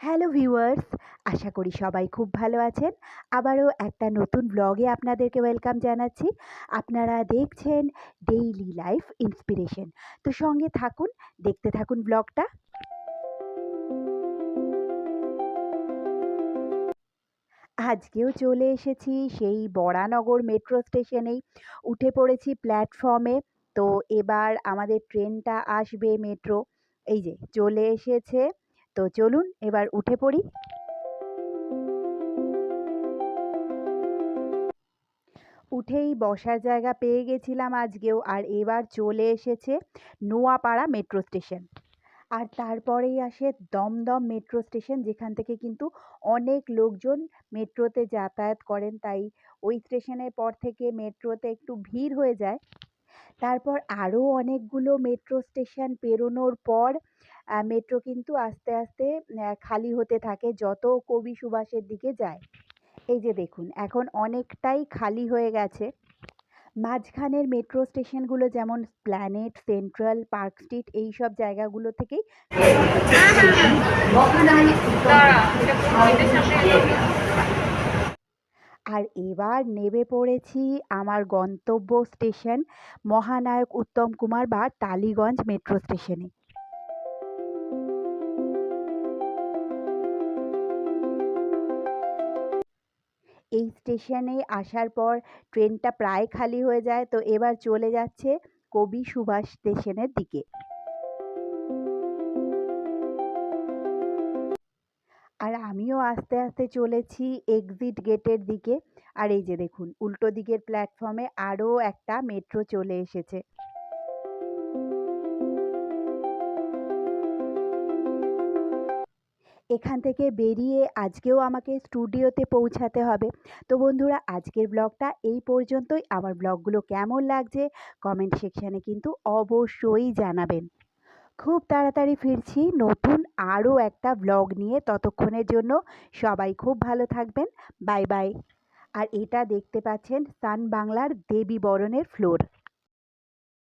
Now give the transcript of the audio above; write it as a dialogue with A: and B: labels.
A: Hello viewers, আশা করি সবাই খুব ভালো আছেন। আবারও একটা নতুন ব্লগে আপনাদেরকে ওয়েলকাম জানাচ্ছি। আপনারা দেখছেন ডেইলি লাইফ ইন্সপিরেশন তো সঙ্গে থাকুন, দেখতে থাকুন ব্লগটা আজকেও চলে এসেছি সেই বরানগর মেট্রো স্টেশনেই উঠে পড়েছি প্ল্যাটফর্মে তো এবার আমাদের ট্রেনটা আসবে মেট্রো এই যে, চলে এসেছে তো চলুন এবার উঠে পড়ি। উঠেই বসার জায়গা পেয়ে গেছিলাম আজকেও, আর এবার চলে এসেছে নোয়াপাড়া মেট্রো স্টেশন। আর তারপরেই আসে দমদম মেট্রো স্টেশন, যেখান থেকে কিন্তু অনেক লোকজন মেট্রোতে যাতায়াত করেন, তাই ওই স্টেশনের পর থেকে মেট্রোতে একটু ভিড় হয়ে যায়। তারপর আরও অনেকগুলো মেট্রো স্টেশন পেরোনোর পর মেট্রো কিন্তু আস্তে আস্তে খালি হতে থাকে যত কবি সুভাষের দিকে যায়। এই যে দেখুন, এখন অনেকটাই খালি হয়ে গেছে। মাঝখানের মেট্রো স্টেশনগুলো যেমন প্ল্যানেট, সেন্ট্রাল, পার্ক স্ট্রিট, এই সব জায়গাগুলো থেকেই আর এবার নেমে পড়েছি আমার গন্তব্য স্টেশন মহানায়ক উত্তম কুমার বা টালিগঞ্জ মেট্রো স্টেশনে। স্টেশনে আসার পর ট্রেনটা প্রায় খালি হয়ে যায়। তো এবার চলে যাচ্ছে কবি সুভাষ স্টেশনের দিকে। আর আমিও আস্তে আস্তে চলেছি এক্সিট গেটের দিকে। আর এই যে দেখুন, উল্টো দিকের প্ল্যাটফর্মে আরও একটা মেট্রো চলে এসেছে। এখান থেকে বেরিয়ে আজকেও আমাকে স্টুডিওতে পৌঁছাতে হবে। তো বন্ধুরা, আজকের ব্লগটা এই পর্যন্তই। আমার ব্লগগুলো কেমন লাগছে কমেন্ট সেকশানে কিন্তু অবশ্যই জানাবেন। খুব তাড়াতাড়ি ফিরছি নতুন আরও একটা ব্লগ নিয়ে। ততক্ষণের জন্য সবাই খুব ভালো থাকবেন। Bye bye. আর এটা দেখতে পাচ্ছেন সান বাংলার দেবী বরণের ফ্লোর।